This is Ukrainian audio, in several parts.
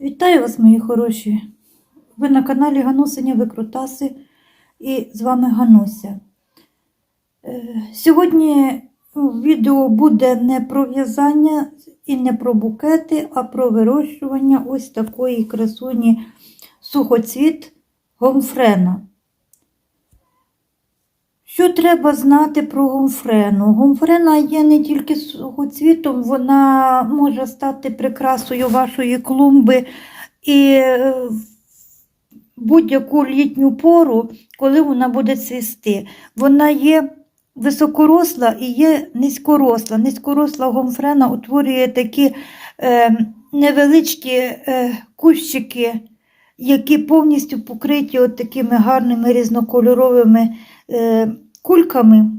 Вітаю вас, мої хороші! Ви на каналі Ганусиня Викрутаси і з вами Гануся. Е, Сьогодні відео буде не про в'язання і не про букети, а про вирощування ось такої красуні сухоцвіт гомфрена. Що треба знати про гомфрену? Гомфрена є не тільки сухоцвітом, вона може стати прикрасою вашої клумби і е, будь-яку літню пору, коли вона буде цвісти. Вона є високоросла і є низькоросла. Низькоросла гомфрена утворює такі е, невеличкі е, кущики, які повністю покриті от такими гарними різнокольоровими е, кульками.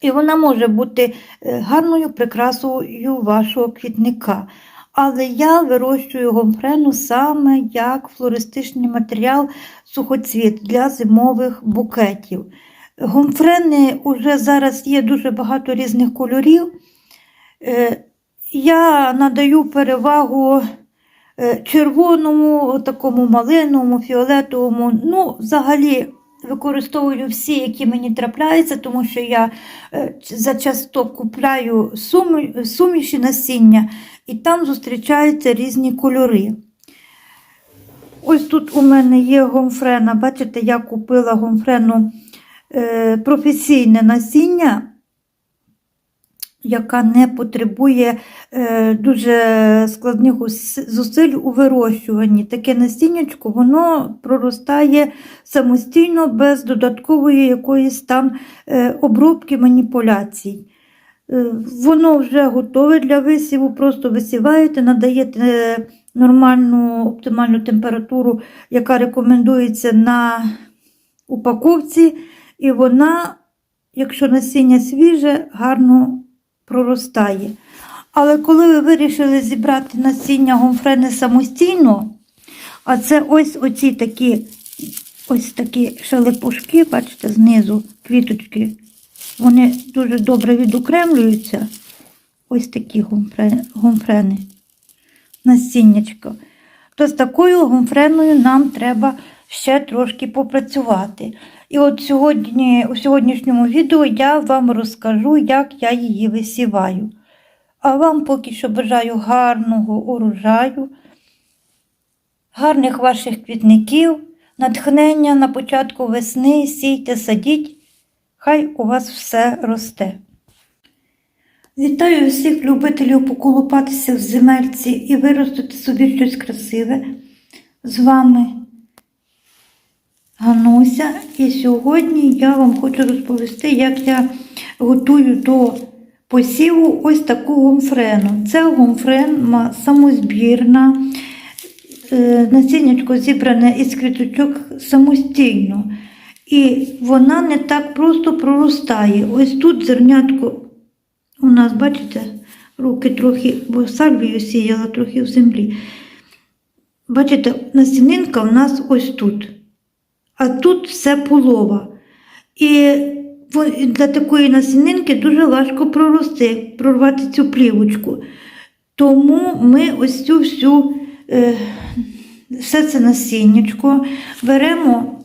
І вона може бути е, гарною прикрасою вашого квітника. Але я вирощую гомфрену саме як флористичний матеріал сухоцвіт для зимових букетів. Гомфрени вже зараз є дуже багато різних кольорів. Е, Я надаю перевагу е, червоному, такому малиновому, фіолетовому. Ну, взагалі використовую всі, які мені трапляються, тому що я е, зачасто купляю сумі- суміші насіння, і там зустрічаються різні кольори. Ось тут у мене є гомфрена. Бачите, я купила гомфрену е, професійне насіння, яка не потребує е, дуже складних зусиль у вирощуванні. Таке насіннячко, воно проростає самостійно, без додаткової якоїсь там е, обробки маніпуляцій. Е, Воно вже готове для висіву, просто висіваєте, надаєте нормальну оптимальну температуру, яка рекомендується на упаковці, і вона, якщо насіння свіже, гарно проростає. Але коли ви вирішили зібрати насіння гомфрени самостійно, а це ось оці такі, ось такі шелепушки, бачите, знизу квіточки, вони дуже добре відокремлюються. Ось такі гомфре- гомфрени, насіннячко. То з такою гомфреною нам треба ще трошки попрацювати. І от сьогодні, у сьогоднішньому відео я вам розкажу, як я її висіваю. А вам поки що бажаю гарного урожаю, гарних ваших квітників, натхнення на початку весни, сійте, садіть, хай у вас все росте. Вітаю всіх любителів поколупатися в земельці і виростити собі щось красиве. З вами Гануся. І сьогодні я вам хочу розповісти, як я готую до посіву ось таку гомфрену. Це гомфрен самозбірна, е, насіннячко зібране із квіточок самостійно. І вона не так просто проростає. Ось тут зернятко у нас, бачите, руки трохи, бо сальвію сіяла трохи в землі. Бачите, насінинка в нас ось тут. А тут все полова. І для такої насінинки дуже важко прорости, прорвати цю плівочку. Тому ми ось цю всю, е, все це насіннячко беремо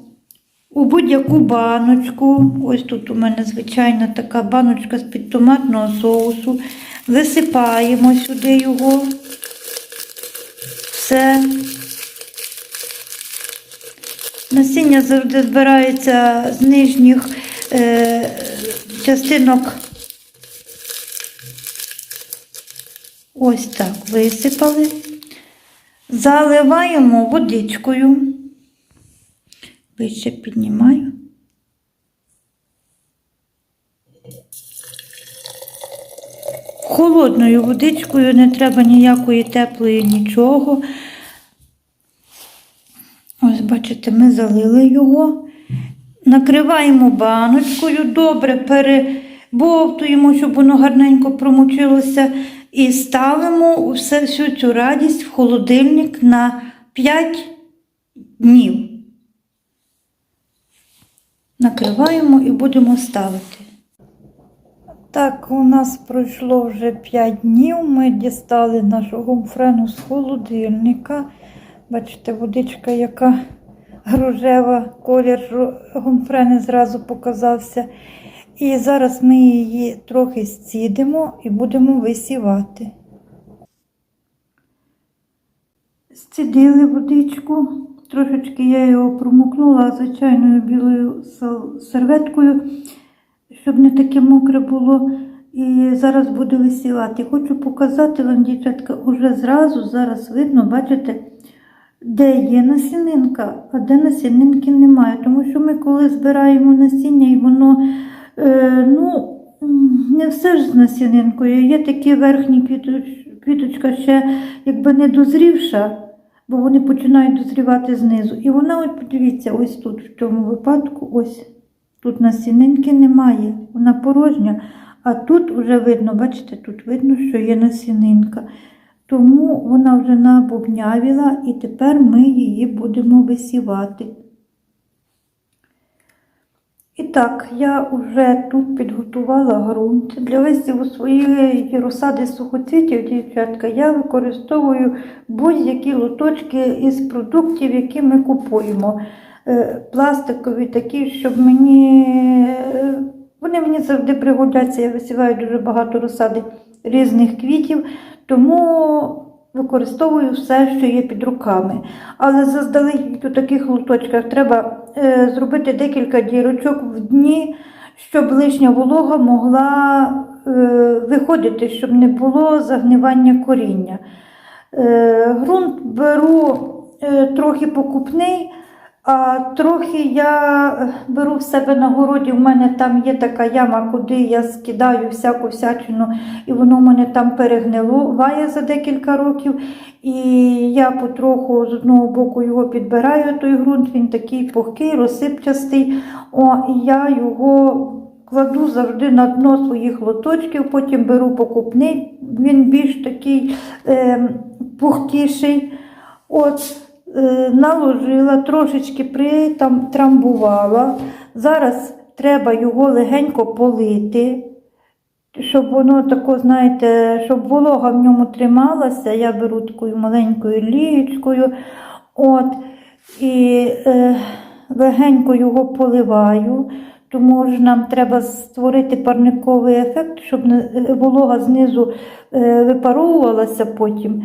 у будь-яку баночку. Ось тут у мене звичайна така баночка з-під томатного соусу. Висипаємо сюди його. Все. Насіння завжди збирається з нижніх е, частинок. Ось так висипали. Заливаємо водичкою. Вище піднімаю. Холодною водичкою не треба ніякої теплої нічого. Ось, бачите, ми залили його. Накриваємо баночкою, добре перебовтуємо, щоб воно гарненько промочилося. І ставимо все, всю цю радість в холодильник на 5 днів. Накриваємо і будемо ставити. Так, у нас пройшло вже 5 днів. Ми дістали нашу гомфрену з холодильника. Бачите, водичка, яка рожева, колір гомфрени зразу показався. І зараз ми її трохи зцідимо і будемо висівати. Зцідили водичку, трошечки я його промокнула звичайною білою серветкою, щоб не таке мокре було. І зараз буду висівати. Хочу показати вам, дівчатка, уже зразу зараз видно, бачите, де є насінинка, а де насінинки немає. Тому що ми коли збираємо насіння і воно е, ну, не все ж з насінинкою. Є такі верхні квіточ, квіточка ще якби не дозрівша, бо вони починають дозрівати знизу. І вона, от подивіться, ось тут, в цьому випадку, ось тут насінинки немає, вона порожня. А тут вже видно, бачите, тут видно, що є насінинка. Тому вона вже набубнявіла і тепер ми її будемо висівати. І так, я вже тут підготувала ґрунт. Для висіву своєї розсади сухоцвітів, дівчатка, я використовую будь-які лоточки із продуктів, які ми купуємо. Е, Пластикові такі, щоб мені. е, Вони мені завжди пригодяться. Я висіваю дуже багато розсади різних квітів, тому використовую все, що є під руками. Але заздалегідь у таких лоточках треба е, зробити декілька дірочок в дні, щоб лишня волога могла е, виходити, щоб не було загнивання коріння. Е, ґрунт беру е, трохи покупний, а трохи я е, беру в себе на городі. У мене там є така яма, куди я скидаю всяку всячину, і воно в мене там перегнило за декілька років. І я потроху з одного боку його підбираю, той ґрунт, він такий пухкий, розсипчастий. О, і я його кладу завжди на дно своїх лоточків, потім беру покупний, він більш такий е, пухкіший. От, наложила, трошечки притрамбувала. Зараз треба його легенько полити. Щоб воно тако, знаєте, щоб волога в ньому трималася, я беру такою маленькою лієчкою. От, і е, легенько його поливаю, тому що нам треба створити парниковий ефект, щоб волога знизу е, випаровувалася потім.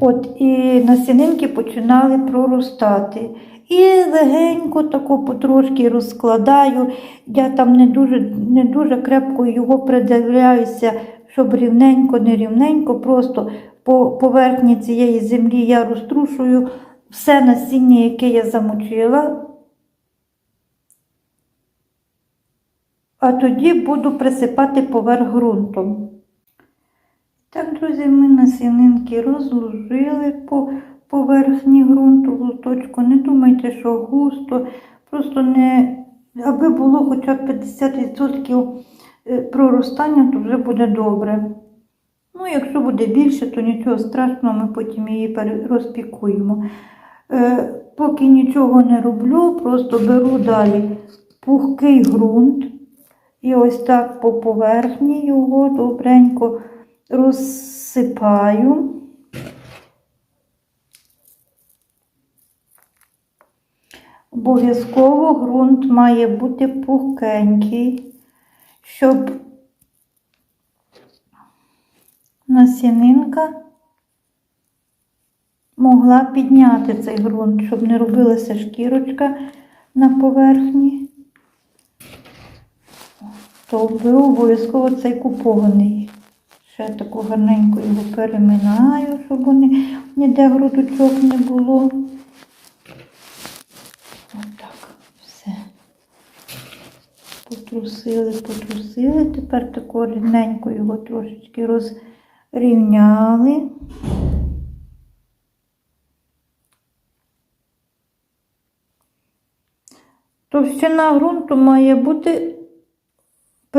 От, і насінинки починали проростати. І легенько тако потрошки розкладаю. Я там не дуже, не дуже крепко його придивляюся, щоб рівненько, не рівненько, просто по поверхні цієї землі я розтрушую все насіння, яке я замочила. А тоді буду присипати поверх ґрунтом. Так, друзі, ми насінинки розложили по поверхні ґрунту в лоточку. Не думайте, що густо, просто не, аби було хоча б 50% е, проростання, то вже буде добре. Ну, якщо буде більше, то нічого страшного, ми потім її розпікуємо. Е, поки нічого не роблю, просто беру далі пухкий ґрунт і ось так по поверхні його добренько розсипаю. Обов'язково ґрунт має бути пухкенький, щоб насінинка могла підняти цей ґрунт, щоб не робилася шкірочка на поверхні. То беру обов'язково цей купований. Ще таку гарненько його переминаю, щоб вони ніде грудочок не було. Отак, все. Потрусили, потрусили. Тепер тако рівненько його трошечки розрівняли. Товщина ґрунту має бути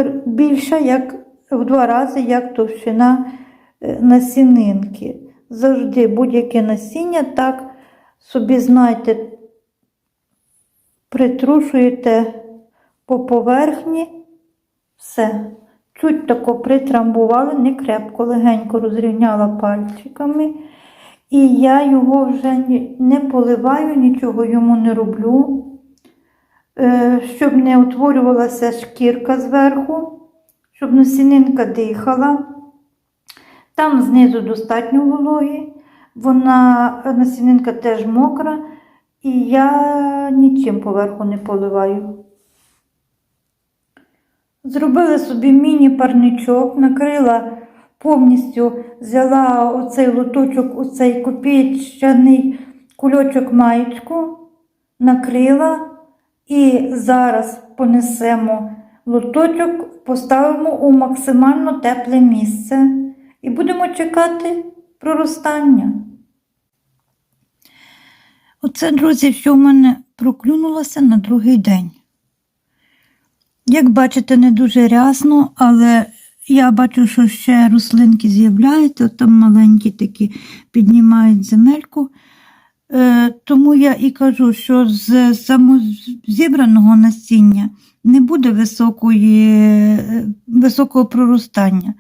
більша, як в два рази, як товщина е, насінинки. Завжди будь-яке насіння так собі, знаєте, притрушуєте по поверхні все. чуть тако притрамбувала, не крепко, легенько розрівняла пальчиками. І я його вже не поливаю, нічого йому не роблю, щоб не утворювалася шкірка зверху, щоб насінинка дихала. Там знизу достатньо вологи, вона насінинка теж мокра, і я нічим поверху не поливаю. Зробила собі міні-парничок, накрила повністю, взяла оцей лоточок, оцей копійчаний кульочок маєчку, накрила і зараз понесемо лоточок, поставимо у максимально тепле місце і будемо чекати проростання. Оце, друзі, що в мене проклюнулося на другий день. Як бачите, не дуже рясно, але я бачу, що ще рослинки з'являються, там маленькі такі піднімають земельку. Е, тому я і кажу, що з самозібраного насіння не буде високої, високого проростання.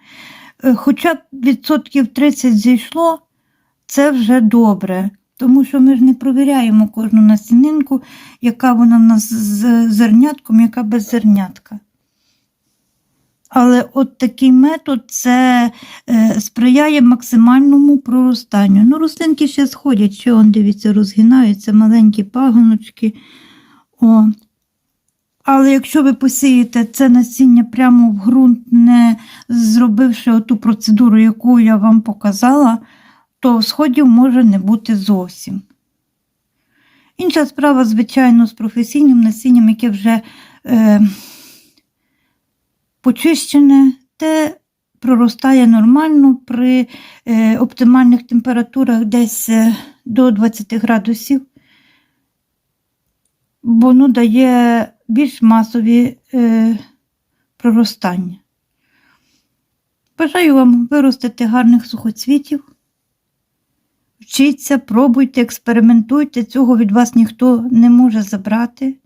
Е, Хоча б відсотків 30 зійшло, це вже добре. Тому що ми ж не провіряємо кожну насінинку, яка вона в нас з зернятком, яка без зернятка. Але от такий метод це е, сприяє максимальному проростанню. Ну, рослинки ще сходять, ще он, дивіться, розгинаються маленькі пагоночки. О. Але якщо ви посієте це насіння прямо в ґрунт, не зробивши оту процедуру, яку я вам показала, то сходів може не бути зовсім. Інша справа, звичайно, з професійним насінням, яке вже е, почищене, те проростає нормально при е, оптимальних температурах десь е, до 20 градусів, бо воно дає більш масові е, проростання. Бажаю вам виростити гарних сухоцвітів. Вчіться, пробуйте, експериментуйте, цього від вас ніхто не може забрати.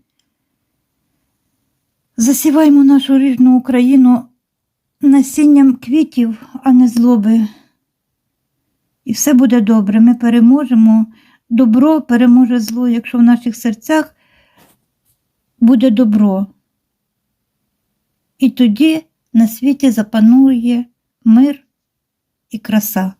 Засіваємо нашу рідну Україну насінням квітів, а не злоби. І все буде добре. Ми переможемо. Добро переможе зло, якщо в наших серцях буде добро. І тоді на світі запанує мир і краса.